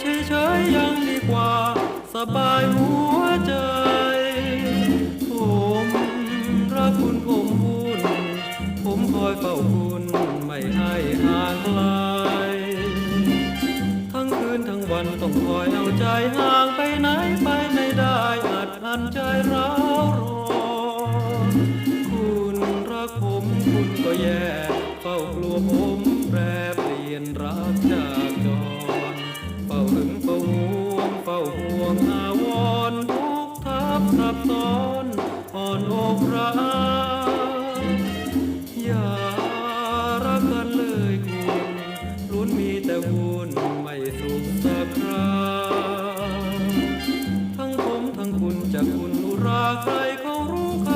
เฉยๆยังดีกว่า สบายหัวใจ ผมรักคุณผมบุญผมคอยเฝ้าคุณไม่ให้ห่างไกลทั้งคืนทั้งวันต้องคอยเอาใจห่างไปไหนไปไม่ได้อัดอันใจร้าวรนคุณรักผมคุณก็แย่เฝ้ากลัวผม ห่วงอาวรทุกทับทับซ้อนอ่อนอกรากอย่ารักกันเลยคุณล้วนมีแต่วุ่นไม่สุขสักคราทั้งผมทั้งคุณจะคุณอุราใครเขารู้ค่ะ